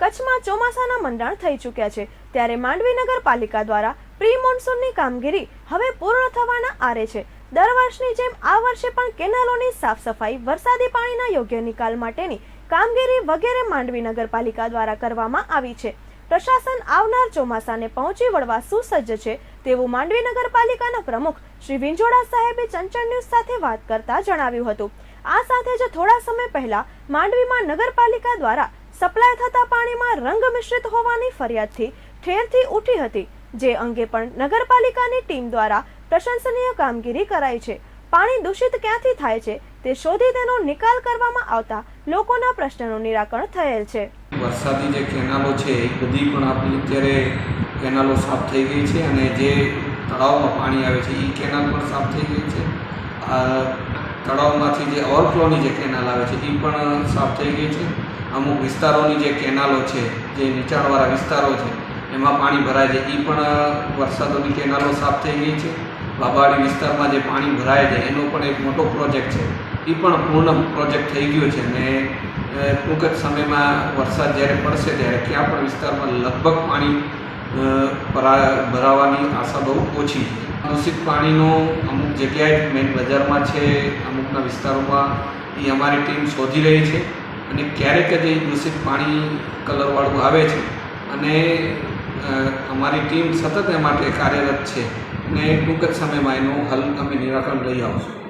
કચ્છમાં ચોમાસાના મંડાણ થઈ ચૂક્યા છે. ત્યારે માંડવી નગરપાલિકા દ્વારા પ્રી મોન્સૂનની કામગીરી હવે પૂર્ણ થવાના આરે છે. દર વર્ષની જેમ આ વર્ષે પણ કેનાલોની સાફ સફાઈ વરસાદી પાણીના યોગ્ય નિકાલ માટેની કામગીરી વગેરે માંડવી નગરપાલિકા દ્વારા કરવામાં આવી છે. પ્રશાસન આવનાર ચોમાસાને પહોંચી વળવા સુસજ્જ છે તેવું માંડવી નગરપાલિકાના પ્રમુખ શ્રી વિંજોડા સાહેબે ચંચળ ન્યૂઝ સાથે વાત કરતા જણાવ્યું હતું. આ સાથે જ થોડા સમય પહેલા માંડવીમાં નગરપાલિકા દ્વારા સપ્લાય થતા પાણીમાં રંગ મિશ્રિત હોવાની ફરિયાદથી ઠેરથી ઉઠી હતી, જે અંગે પણ નગરપાલિકાની ટીમ દ્વારા પ્રશંસનીય કામગીરી કરાઈ છે. પાણી દૂષિત ક્યાંથી થાય છે તે શોધી તેનો નિકાલ કરવામાં આવતા લોકોના પ્રશ્નનું નિરાકરણ થયેલ છે. વરસાદી જે કેનાલો છે, એ બધી પણ આપણી અત્યારે કેનાલો સાફ થઈ ગઈ છે અને જે તળાવમાં પાણી આવે છે એ કેનાલ પણ સાફ થઈ ગઈ છે. તળાવમાંથી જે ઓવરફ્લોની જે કેનાલ આવે છે એ પણ સાફ થઈ ગઈ છે. અમુક વિસ્તારોની જે કેનાલો છે, જે નીચાણવાળા વિસ્તારો છે, એમાં પાણી ભરાય છે. એ પણ વરસાદોની કેનાલો સાફ થઈ ગઈ છે. બાબાવાડી વિસ્તારમાં જે પાણી ભરાય છે, એનો પણ એક મોટો પ્રોજેક્ટ છે. એ પણ પૂર્ણ પ્રોજેક્ટ થઈ ગયો છે અને ટૂંક જ સમયમાં વરસાદ જ્યારે પડશે ત્યારે ક્યાં પણ વિસ્તારમાં લગભગ પાણી ભરાવાની આશા બહુ ઓછી. દૂષિત પાણીનો અમુક જગ્યાએ મેઇન બજારમાં છે, અમુકના વિસ્તારોમાં એ અમારી ટીમ શોધી રહી છે અને ક્યારેક જ એ દૂષિત પાણી કલરવાળું આવે છે. અને અમારી ટીમ સતત એ માટે કાર્યરત છે. અને ટૂંક જ સમયમાં એનું હલ અમે નિરાકરણ લઈ આવશું.